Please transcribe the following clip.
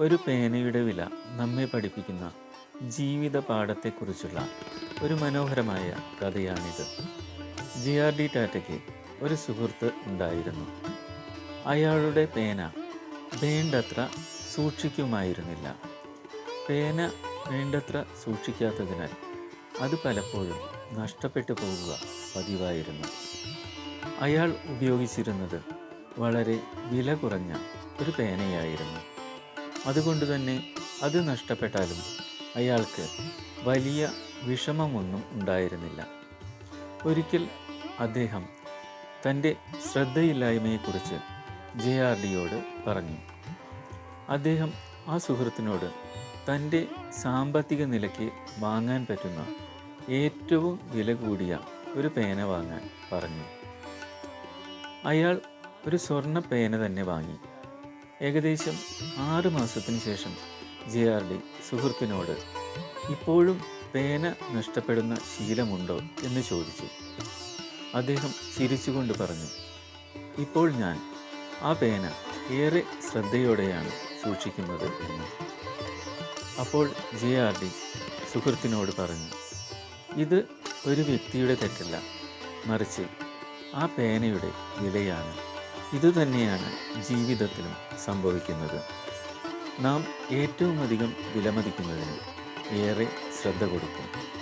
ഒരു പേനയുടെ വില നമ്മെ പഠിപ്പിക്കുന്ന ജീവിത പാഠത്തെക്കുറിച്ചുള്ള ഒരു മനോഹരമായ കഥയാണിത്. ജി ആർ ഡി ടാറ്റയ്ക്ക് ഒരു സുഹൃത്ത് ഉണ്ടായിരുന്നു. അയാളുടെ പേന വേണ്ടത്ര സൂക്ഷിക്കുമായിരുന്നില്ല. പേന വേണ്ടത്ര സൂക്ഷിക്കാത്തതിനാൽ അത് പലപ്പോഴും നഷ്ടപ്പെട്ടു പോകുക പതിവായിരുന്നു. അയാൾ ഉപയോഗിച്ചിരുന്നത് വളരെ വില കുറഞ്ഞ ഒരു പേനയായിരുന്നു. അതുകൊണ്ട് തന്നെ അത് നഷ്ടപ്പെട്ടാലും അയാൾക്ക് വലിയ വിഷമമൊന്നും ഉണ്ടായിരുന്നില്ല. ഒരിക്കൽ അദ്ദേഹം തന്റെ ശ്രദ്ധയില്ലായ്മയെക്കുറിച്ച് ജെ ആർ ഡിയോട് പറഞ്ഞു. അദ്ദേഹം ആ സുഹൃത്തിനോട് തന്റെ സാമ്പത്തിക നിലയ്ക്ക് വാങ്ങാൻ പറ്റുന്ന ഏറ്റവും വില കൂടിയ ഒരു പേന വാങ്ങാൻ പറഞ്ഞു. അയാൾ ഒരു സ്വർണ പേന തന്നെ വാങ്ങി. ഏകദേശം ആറ് മാസത്തിന് ശേഷം ജെ ആർ ഡി സുഹൃത്തിനോട് ഇപ്പോഴും പേന നഷ്ടപ്പെടുന്ന ശീലമുണ്ടോ എന്ന് ചോദിച്ചു. അദ്ദേഹം ചിരിച്ചുകൊണ്ട് പറഞ്ഞു ഇപ്പോൾ ഞാൻ ആ പേന ഏറെ ശ്രദ്ധയോടെയാണ് സൂക്ഷിക്കുന്നത് എന്ന്. അപ്പോൾ ജെ ആർ ഡി സുഹൃത്തിനോട് പറഞ്ഞു ഇത് ഒരു വ്യക്തിയുടെ തെറ്റല്ല. മറിച്ച് ആ പേനയുടെ വിലയാണ്. ഇതുതന്നെയാണ് ജീവിതത്തിലും സംഭവിക്കുന്നത്. നാം ഏറ്റവും അധികം വിലമതിക്കുന്നതിന് ഏറെ ശ്രദ്ധ കൊടുക്കും.